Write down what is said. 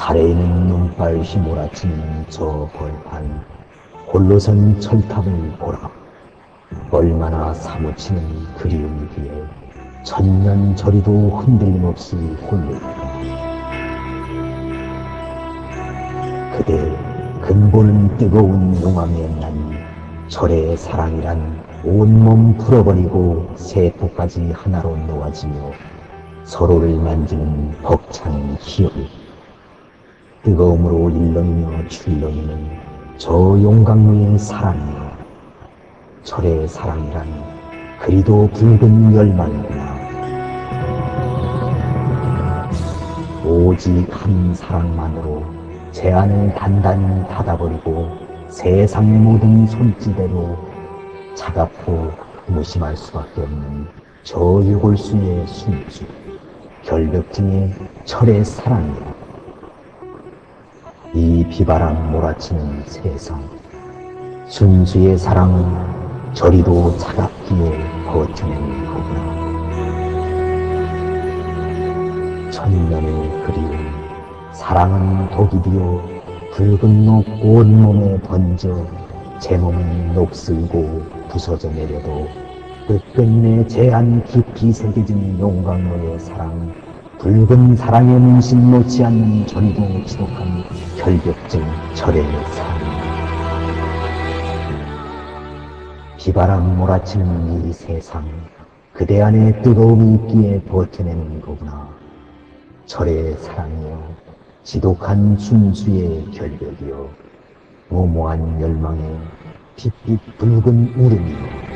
아래에는 눈발 휘몰아치는 저 벌판 홀로 선 철탑을 보라. 얼마나 사무치는 그리움이기에 천년 저리도 흔들림 없이 홀리다. 그대 근본은 뜨거운 용암에 난 절의 사랑이란 온몸 풀어버리고 세포까지 하나로 놓아지며 서로를 만지는 벅찬 희열 뜨거움으로 일렁이며 출렁이는 저 용광로의 사랑이여 절의 사랑이란 그리도 붉은 열망이구나. 오직 한 사랑만으로 제 안을 단단히 닫아버리고 세상의 모든 손짓대로 차갑고 무심할 수밖에 없는 저 유골수의 순수 결벽증의 철의 사랑이야 이 비바람 몰아치는 세상. 순수의 사랑은 저리도 차갑기에 버텨내는 거구나. 천년의 그리움 사랑은 독이 되어 붉은 녹 온몸에 번져 제 몸은 녹슬고 부서져 내려도 끝끝내 제안 깊이 새겨진 용광로의 사랑 붉은 사랑의 문신 놓지 않는 저리도 지독한 결벽증 절의 사랑. 비바람 몰아치는 이 세상 그대 안에 뜨거움이 있기에 버텨내는 거구나. 절의 사랑이여 지독한 순수의 결벽이여 무모한 열망에 빛빛 붉은 울음이여